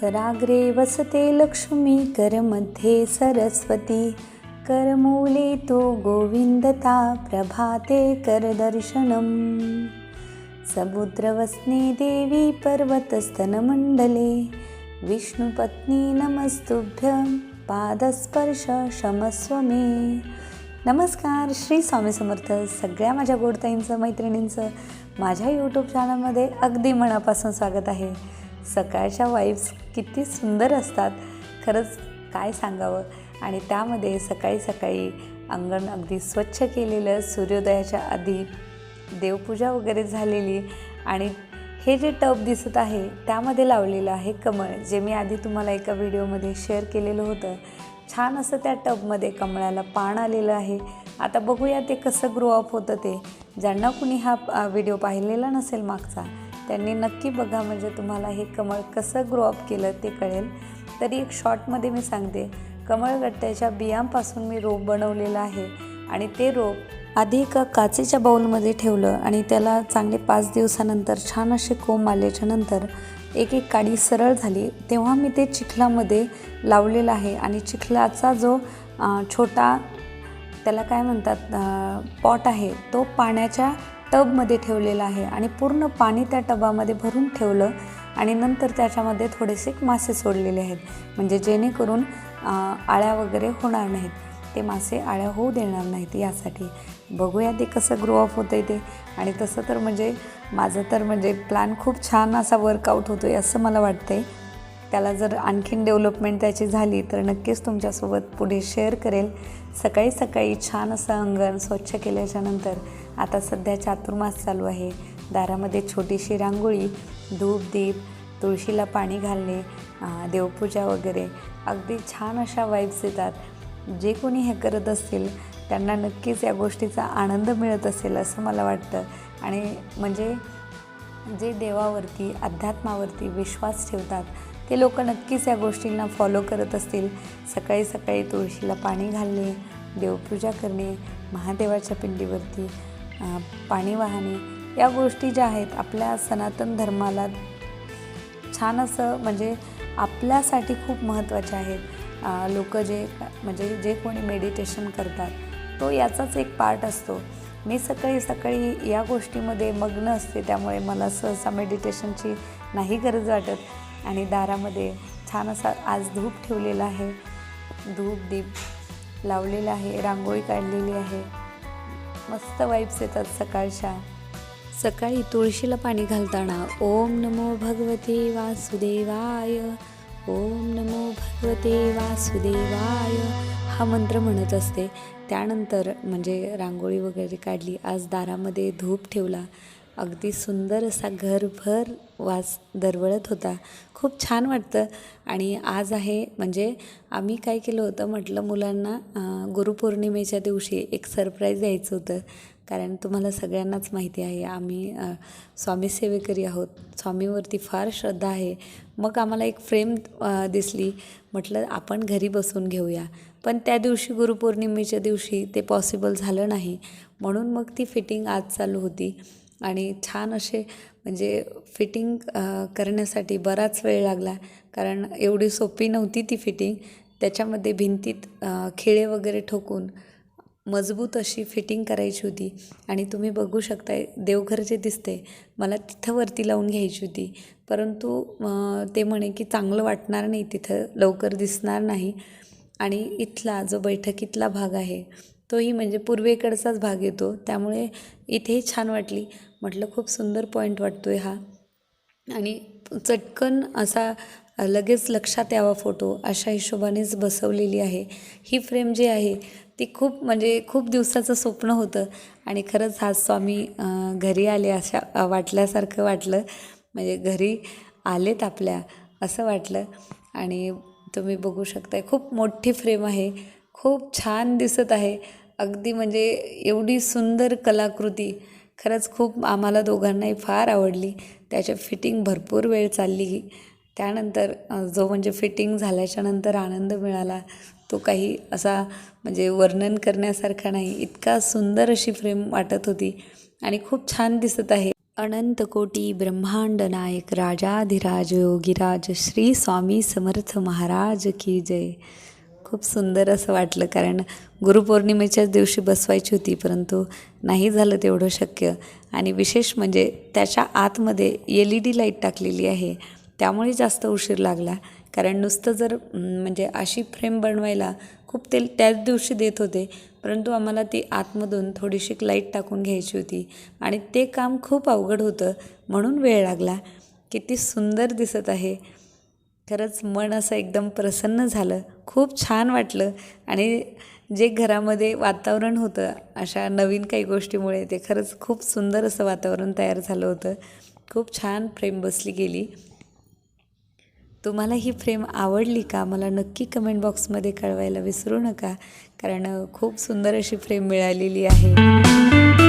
कराग्रे वसते लक्ष्मी करमध्ये सरस्वती. करमूले तु गोविन्दता प्रभाते करदर्शनम्. समुद्रवस्ने देवी पर्वतस्तनमण्डले. विष्णुपत्नी नमस्तुभ्यं पादस्पर्श शमस्व मे नमस्कार श्री स्वामी समर्थ सगळ्या माझ्या गोडताईंचं मैत्रिणींचं माझ्या यूट्यूब चॅनलमध्ये अगदी मनापासून स्वागत आहे. सकाळच्या वाईब्स किती सुंदर असतात. खरंच काय सांगावं? आणि त्यामध्ये सकाळी सकाळी अंगण अगदी स्वच्छ केलेलं सूर्योदयाच्या आधी देवपूजा वगैरे झालेली आणि हे जे टब दिसत आहे त्यामध्ये लावलेलं आहे कमळ जे मी आधी तुम्हाला एका व्हिडिओमध्ये शेअर केलेलं होतं. छान असं त्या टबमध्ये कमळाला पान आलेलं आहे. आता बघूया ते कसं ग्रो अप होतं ते. ज्यांना कुणी हा व्हिडिओ पाहिलेला नसेल मागचा त्यांनी नक्की बघा म्हणजे तुम्हाला हे कमळ कसं ग्रो अप केलं ते कळेल. तरी एक शॉर्टमध्ये मी सांगते. कमळगट्ट्याच्या बियांपासून मी रोप बनवलेलं आहे आणि ते रोप आधी एका काचेच्या बाऊलमध्ये ठेवलं आणि त्याला चांगले पाच दिवसानंतर छान असे कोंब आल्याच्यानंतर एक एक काडी सरळ झाली. तेव्हा मी ते चिखलामध्ये लावलेलं आहे आणि चिखलाचा जो छोटा त्याला काय म्हणतात पॉट आहे तो पाण्याच्या टबमध्ये ठेवलेलं आहे आणि पूर्ण पाणी त्या टबामध्ये भरून ठेवलं आणि नंतर त्याच्यामध्ये थोडेसे मासे सोडलेले आहेत. म्हणजे जेणेकरून आळ्या वगैरे होणार नाहीत. ते मासे आळ्या होऊ देणार नाहीत यासाठी. बघूया ते कसं ग्रो अप होतं आहे ते. आणि तसं तर म्हणजे माझं तर म्हणजे प्लॅन खूप छान असा वर्कआउट होतो आहे असं मला वाटतं आहे त्याला जर आणखीन डेव्हलपमेंट त्याची झाली तर नक्कीच तुमच्यासोबत पुढे शेअर करेल. सकाळी सकाळी छान असं अंगण स्वच्छ केल्याच्यानंतर आता सध्या चातुर्मास चालू आहे. दारामध्ये छोटीशी रांगोळी धूप दीप तुळशीला पाणी घालणे देवपूजा वगैरे. अगदी छान अशा वाईब्स येतात. जे कोणी हे करत असतील त्यांना नक्कीच या गोष्टीचा आनंद मिळत असेल असं मला वाटतं. आणि म्हणजे जे देवावरती अध्यात्मावरती विश्वास ठेवतात ते लोक नक्कीच या गोष्टींना फॉलो करत असतील. सकाळी सकाळी तुळशीला पाणी घालणे देवपूजा करणे महादेवाच्या पिंडीवरती पाणी वाहणे या गोष्टी ज्या आहेत आपल्या सनातन धर्माला छान असं म्हणजे आपल्यासाठी खूप महत्त्वाचे आहेत. लोक जे म्हणजे जे कोणी मेडिटेशन करतात तो याचाच एक पार्ट असतो. मी सकाळी सकाळी या गोष्टीमध्ये मग्न असते त्यामुळे मला सहसा मेडिटेशनची नाही गरज वाटत. आणि दारामध्ये छान असा आज धूप ठेवलेला आहे. धूप दीप लावलेला आहे रांगोळी काढलेली आहे. मस्त वाईब्स येतात सकाळच्या. सकाळी तुळशीला पाणी घालताना ओम नमो भगवते वासुदेवाय. ओम नमो भगवते वासुदेवाय. हा मंत्र म्हणत असते. त्यानंतर म्हणजे रांगोळी वगैरे काढली. आज दारामध्ये धूप ठेवला. अगदी सुंदर असा घरभर वास दरवळत होता. खूप छान वाटतं. आणि आज आहे म्हणजे आम्ही काय केलं होतं म्हटलं मुलांना गुरुपौर्णिमेच्या दिवशी एक सरप्राईज द्यायचं होतं. कारण तुम्हाला सगळ्यांनाच माहिती आहे आम्ही स्वामी सेवेकरी आहोत. स्वामीवरती फार श्रद्धा आहे. मग आम्हाला एक फ्रेम दिसली. म्हटलं आपण घरी बसून घेऊया. पण त्या दिवशी गुरुपौर्णिमेच्या दिवशी ते पॉसिबल झालं नाही. म्हणून मग ती फिटिंग आज चालू होती. आणि छान असे म्हणजे फिटिंग करण्यासाठी बराच वेळ लागला. कारण एवढी सोपी नव्हती ती फिटिंग त्याच्यामध्ये भिंतीत खिळे वगैरे ठोकून मजबूत अशी फिटिंग करायची होती. आणि तुम्ही बघू शकताय देवघर जे दिसते. मला तिथं वरती लावून घ्यायची होती. परंतु ते म्हणे की चांगलं वाटणार नाही तिथं लवकर दिसणार नाही. आणि इथला जो बैठकीतला भाग आहे तोही म्हणजे पूर्वेकडचाच भाग येतो. त्यामुळे इथेही छान वाटली. म्हटलं खूप सुंदर पॉईंट वाटतो आहे हा. आणि चटकन असा लगेच लक्षात यावा फोटो अशा हिशोबानेच बसवलेली आहे. ही फ्रेम जी आहे ती खूप म्हणजे खूप दिवसाचं स्वप्न होतं. आणि खरंच हा स्वामी घरी आले अशा वाटल्यासारखं वाटलं. म्हणजे घरी आलेत आपल्या असं वाटलं. आणि तुम्ही बघू शकताय खूप मोठी फ्रेम आहे. खूप छान दिसत आहे. अगदी म्हणजे एवढी सुंदर कलाकृती. खरंच खूप आम्हाला दोघांनाही फार आवडली. त्याच्या फिटिंग भरपूर वेळ चालली. त्यानंतर जो म्हणजे फिटिंग झाल्याच्यानंतर आनंद मिळाला. तो काही असा म्हणजे वर्णन करण्यासारखा नाही. इतका सुंदर अशी फ्रेम वाटत होती आणि खूप छान दिसत आहे. अनंतकोटी ब्रह्मांड नायक राजाधिराज योगीराज श्री स्वामी समर्थ महाराज की जय. खूप सुंदर असं वाटलं कारण गुरुपौर्णिमेच्याच दिवशी बसवायची होती परंतु नाही झालं तेवढं शक्य. आणि विशेष म्हणजे त्याच्या आतमध्ये एल ई डी लाइट टाकलेली आहे त्यामुळे जास्त उशीर लागला. कारण नुसतं जर म्हणजे अशी फ्रेम बनवायला खूप तेल त्याच दिवशी देत होते परंतु आम्हाला ती आतमधून थोडीशी लाइट टाकून घ्यायची होती. आणि ते काम खूप अवघड होतं म्हणून वेळ लागला. किती सुंदर दिसत आहे. खरंच मन असं एकदम प्रसन्न झालं. खूप छान वाटलं. आणि जे घरामध्ये वातावरण होतं अशा नवीन काही गोष्टीमुळे ते खरंच खूप सुंदर असं वातावरण तयार झालं होतं. खूप छान फ्रेम बसली गेली. तुम्हाला ही फ्रेम आवडली का? मला नक्की कमेंट बॉक्समध्ये कळवायला विसरू नका कारण खूप सुंदर अशी फ्रेम मिळालेली आहे.